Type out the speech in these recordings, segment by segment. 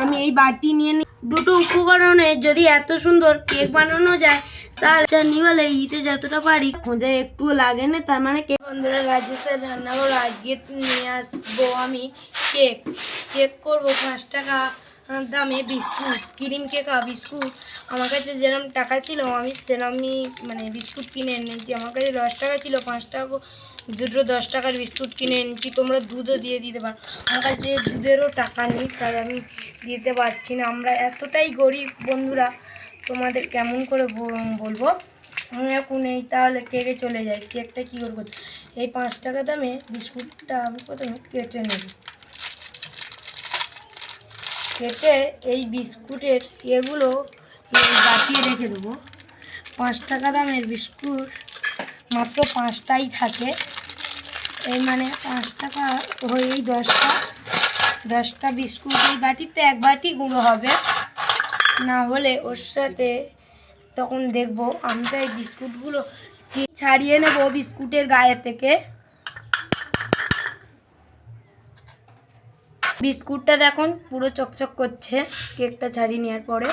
আমি এই বাটি নিয়ে নিই দুটো উপকরণে যদি এত সুন্দর কেক বানানো যায়, তাহলে হলে ইতে যতটা পারি খোঁজে একটুও লাগে না। তার মানে কেক বন্ধুরা, রাজেশের রান্নাঘর আজকে নিয়ে আসব আমি কেক। কেক করব পাঁচ টাকা দামে বিস্কুট, ক্রিম কেক আর বিস্কুট। আমার কাছে যেরকম টাকা ছিল, আমি সেরকমই মানে বিস্কুট কিনে এনেছি। আমার কাছে দশ টাকা ছিল, পাঁচ টাকা দুটো দশ টাকার বিস্কুট কিনে এনেছি। তোমরা দুধও দিয়ে দিতে পারো। আমার কাছে দুধেরও টাকা নেই, তাই আমি দিতে পারছি না। আমরা এতটাই গরিব বন্ধুরা, তোমাদের কেমন করে বলব? আমি এখন এই তাহলে কেকে চলে যাই। কেকটা কী করব? এই পাঁচ টাকা দামে বিস্কুটটা আমি প্রথমে কেটে নেব। কেটে এই বিস্কুটের এগুলো বাটিয়ে রেখে দেবো। পাঁচ টাকা দামের বিস্কুট মাত্র পাঁচটাই থাকে। এই মানে পাঁচ টাকা হয়েই দশটা। দশটা বিস্কুট এই বাটিতে এক বাটি গুঁড়ো হবে। না হলে ওর সাথে তখন দেখব, আমি তো এই বিস্কুটগুলো ছাড়িয়ে নেব বিস্কুটের গায়ে থেকে। বিস্কুটটা দেখুন, পুরো চকচক করছে, কেকটা ছাড়িয়ে নেওয়ার পরে।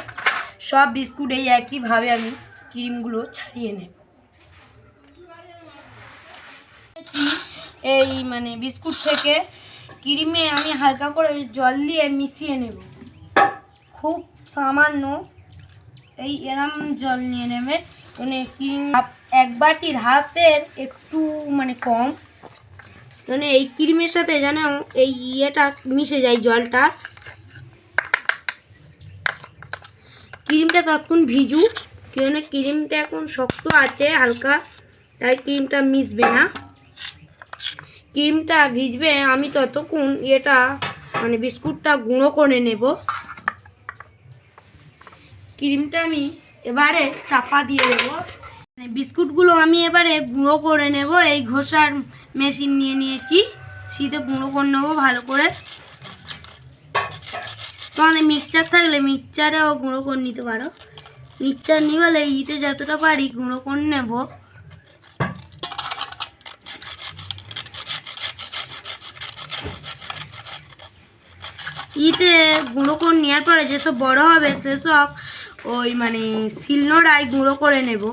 সব বিস্কুট এই একইভাবে আমি ক্রিমগুলো ছাড়িয়ে নেব। এই মানে বিস্কুট থেকে ক্রিমে আমি হালকা করে জল দিয়ে মিশিয়ে নেব। খুব সামান্য এই এরম জল নিয়ে নেবে মানে ক্রিম এক বাটির হাফের একটু মানে কম। মানে এই ক্রিমের সাথে যেন এই ইয়েটা মিশে যায় জলটা। ক্রিমটা তখন ভিজুক কেন ক্রিমটা এখন শক্ত আছে হালকা, তাই ক্রিমটা মিশবে না। ক্রিমটা ভিজবে, আমি ততক্ষণ এটা মানে বিস্কুটটা গুঁড়ো করে নেব। ক্রিমটা আমি এবারে চাপা দিয়ে দেবো। মানে বিস্কুটগুলো আমি এবারে গুঁড়ো করে নেব। এই ঘষার মেশিন নিয়ে নিয়েছি। শীতে গুঁড়ো করে নেব ভালো করে। তোমাদের মিক্সচার থাকলে মিক্সচারেও গুঁড়ো করে নিতে পারো। মিক্সচার নিয়ে হলে ইতে যতটা পারি গুঁড়ো করে নেব। ইতে গুঁড়ো করে নেওয়ার পরে যেসব বড় হবে সেসব ওই মানে শিলনোড়ায় গুঁড়ো করে নেব।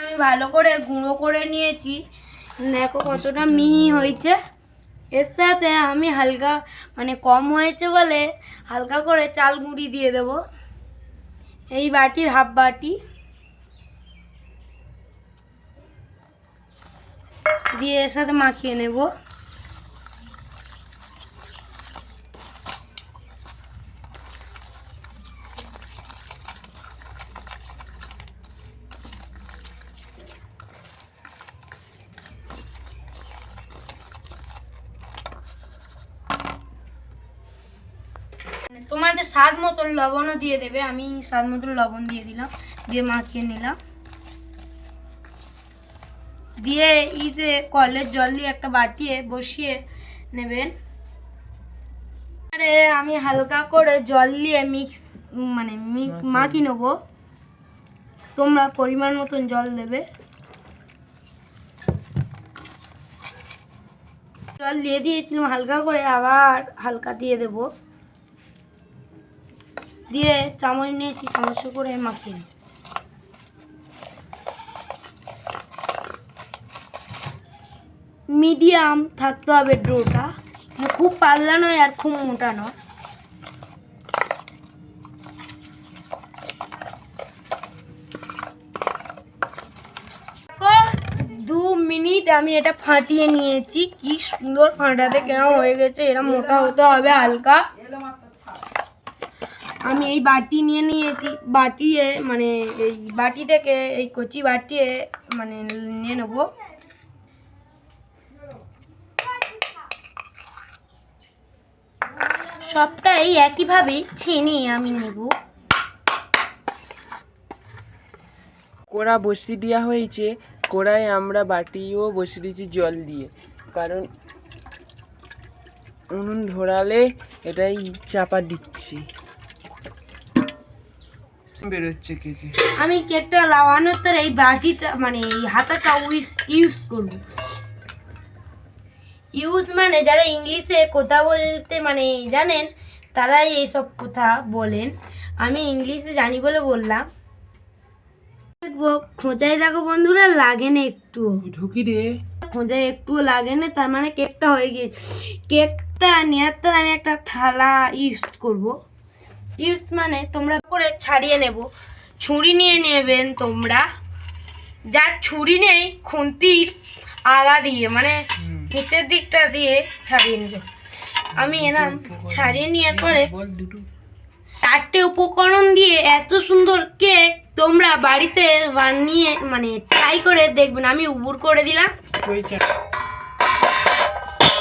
আমি ভালো করে গুঁড়ো করে নিয়েছি। দেখো কতটা মিহি হয়েছে। এর সাথে আমি হালকা মানে কম হয়েছে বলে হালকা করে চাল গুঁড়ি দিয়ে দেব। এই বাটির হাফ বাটি। দিয়ে এর সাথে মাখিয়ে নেব। তোমাদের স্বাদ মতন লবণও দিয়ে দেবে। আমি স্বাদ মতন লবণ দিয়ে দিলাম দিয়ে মাখিয়ে নিলাম। দিয়ে ইতে কলের জল দিয়ে একটা বাটিয়ে বসিয়ে নেবেন। আরে আমি হালকা করে জল দিয়ে মিক্স মানে মাখিয়ে নেব। তোমরা পরিমাণ মতন জল দেবে। জল দিয়ে দিয়েছিলাম হালকা করে আবার হালকা দিয়ে দেবো। দিয়ে চামচ নিয়েছি, চামচ করে মাখিয়ে নিই। মিডিয়াম থাকতে হবে ডোটা। মানে খুব পাতলা নয় আর খুব মোটা নয়। দু মিনিট আমি এটা ফাটিয়ে নিয়েছি। কি সুন্দর ফাটাতে, কেমন হয়ে গেছে, এরা মোটা হতে হবে হালকা। আমি এই বাটি নিয়ে নিয়েছি। বাটিয়ে মানে এই বাটি থেকে এই কচি বাটিয়ে মানে নিয়ে নেব। সবটাই একইভাবে ছেনে আমি নেব। কোড়া বসিয়ে দেওয়া হয়েছে। কোড়ায় আমরা বাটিও বসিয়ে দিয়েছি জল দিয়ে। কারণ উনুন ধরালে এটাই চাপা দিচ্ছি। বেরোচ্ছে কেকে আমি কেকটা লাগানোর তোর এই বাটিটা মানে এই হাতাটা ইউজ ইউজ করব। ইউজ মানে যারা ইংলিশে কথা বলতে মানে জানেন তারাই এইসব কথা বলেন। আমি ইংলিশে জানি বলে বললাম। দেখব খোঁজাই দেখো বন্ধুরা লাগে না একটু ঢুকি রে। খোঁজাই একটুও লাগে না তার মানে কেকটা হয়ে গিয়েছে কেকটা নেওয়ার তার আমি একটা থালা ইউজ করব। ইউজ মানে তোমরা করে ছাড়িয়ে নেব। ছুরি নিয়ে নেবেন তোমরা। যার ছুরি নেই খুন্তির আগা দিয়ে মানে নিচের দিকটা দিয়ে ছাড়িয়ে নেবে। আমি এনাম ছাড়িয়ে নেওয়ার পরে চারটে উপকরণ দিয়ে এত সুন্দর কেক তোমরা বাড়িতে বানিয়ে মানে ট্রাই করে দেখবেন। আমি উবুর করে দিলাম।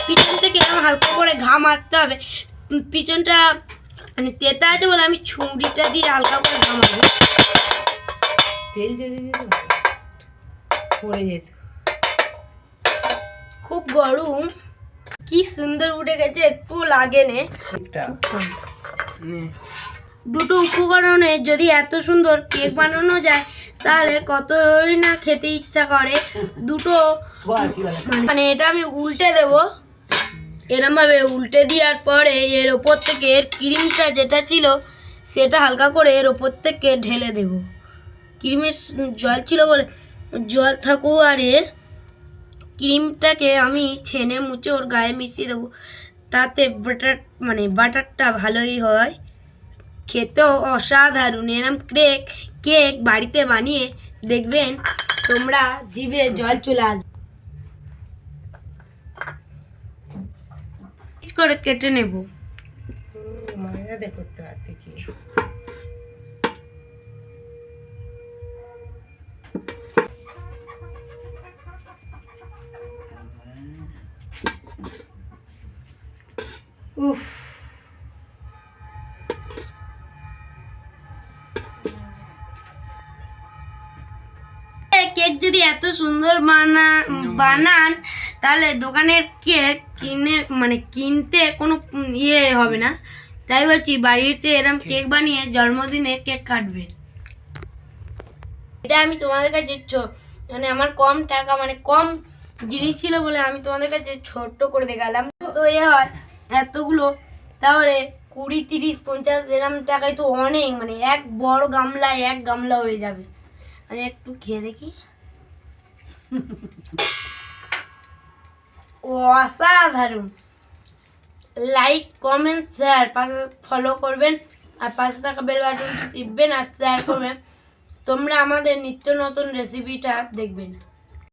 পিছন থেকে এরকম হালকা করে ঘা মারতে হবে। পিছনটা মানে তেতা আছে বলে আমি ছুরিটা দিয়ে হালকা করে ঘা মারবো তেল যদি পড়ে যেত। খুব গরম। কি সুন্দর উঠে গেছে একটু লাগে নে। দুটো উপকরণে যদি এত সুন্দর কেক বানানো যায় তাহলে কতই না খেতে ইচ্ছা করে। দুটো মানে এটা আমি উল্টে দেব। এরম ভাবে উল্টে দেওয়ার পরে এর ওপর থেকে এর ক্রিমটা যেটা ছিল, সেটা হালকা করে এর ওপর থেকে ঢেলে দেব। ক্রিমের জল ছিল বলে, জল থাকুক আরে ক্রিমটাকে আমি ছেনে মুছে ওর গায়ে মিশিয়ে দেবো। তাতে বাটার মানে বাটারটা ভালোই হয়। খেতেও অসাধারণ। এরম কেক কেক বাড়িতে বানিয়ে দেখবেন তোমরা জিভে জল চলে আসবে পিচ করে কেটে নেব। ময়দাতে করতে পারতে কি? উফ। কেক যদি এত সুন্দর বানা বানান তাহলে দোকানের কেক কিনে মানে কিনতে কোনো ইয়ে হবে না। তাই বলছি বাড়িতে এরম কেক বানিয়ে জন্মদিনে কেক কাটবে। এটা আমি তোমাদের কাছে মানে আমার কম টাকা মানে কম জিনিস ছিল বলে আমি তোমাদের কাছে ছোট্ট করে দেখালাম। তো এ হয় এতগুলো তাহলে কুড়ি তিরিশ পঞ্চাশ এরম টাকায় তো অনেক মানে এক বড় গামলায় এক গামলা হয়ে যাবে। আমি একটু খেয়ে দেখি। অসাধারণ। লাইক কমেন্ট শেয়ার পাশে ফলো করবেন, আর পাশে থাকা বেল বাটন টিপবেন, আর শেয়ার করবেন। তোমরা আমাদের নিত্য নতুন রেসিপিটা দেখবেন।